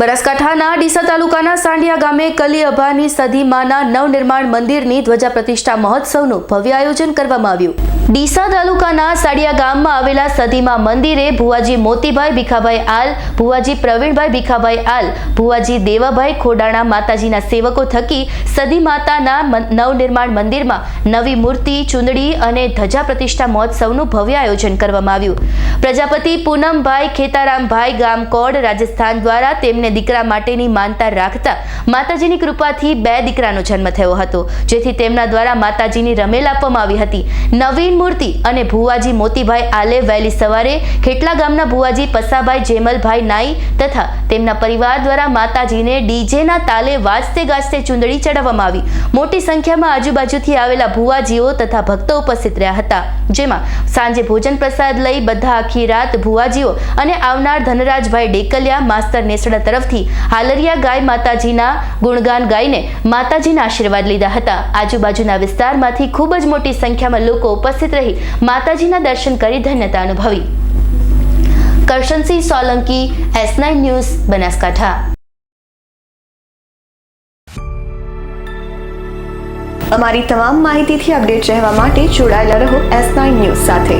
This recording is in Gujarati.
બનાસકાંઠાના ડીસા તાલુકાના સાંડિયા ગામે કલી અભાની સદીમાના નવનિર્માણ મંદિરની ધ્વજા પ્રતિષ્ઠા મહોત્સવનું ભવ્ય આયોજન કરવામાં આવ્યું. ડીસા તાલુકાના સાડિયા ગામમાં આવેલા સદીમા મંદિરે ભુવાજી મોતીભાઈ ભીખાભાઈ આલ, ભુવાજી પ્રવીણભાઈ ભીખાભાઈ આલ, ભુવાજી દેવાભાઈ ખોડાણા માતાજીના સેવકો થકી સદી માતાના નવનિર્માણ મંદિરમાં નવી મૂર્તિ, ચૂંદડી અને ધજા પ્રતિષ્ઠા મહોત્સવનું ભવ્ય આયોજન કરવામાં આવ્યું. પ્રજાપતિ પૂનમભાઈ ખેતારામભાઈ ગામકોડ રાજસ્થાન દ્વારા તેમને દીકરા માટેની માનતા રાખતા માતાજીની કૃપાથી બે દીકરાનો જન્મ થયો હતો, જેથી તેમના દ્વારા માતાજીની રમેલ આપવામાં આવી હતી. નવીન મૂર્તિ અને ભુવાજી મોતીભાઈ આલે વહેલી સવારે ખેટલા ગામના ભુવાજી પસાભાઈ જેમલભાઈ નાઈ તથા તેમના પરિવાર દ્વારા માતાજીને ડીજેના તાલે વાજતે ગાજતે ચુંદડી ચડાવવામાં આવી. મોટી સંખ્યામાં આજુબાજુથી આવેલા ભુવાજીઓ તથા ભક્તો ઉપસ્થિત રહ્યા હતા. જેમાં સાંજે ભોજન પ્રસાદ લઈ બધા આખી રાત ભુવાજીઓ અને આવનાર ધનરાજભાઈ ડેકલિયા, માસ્તર નેસડા તરફથી હાલરિયા ગાય માતાજીના ગુણગાન ગાઈને માતાજીના આશીર્વાદ લીધા હતા. આજુબાજુના વિસ્તારમાંથી ખૂબ જ મોટી સંખ્યામાં લોકો ઉપસ્થિત રહી માતાજીના દર્શન કરી ધન્યતા અનુભવી. Karshansinh Solanki, S nine news, Banaskantha. અમારી તમામ માહિતીથી અપડેટ રહેવા માટે જોડાયેલા રહો એસ નાઇન ન્યૂઝ સાથે.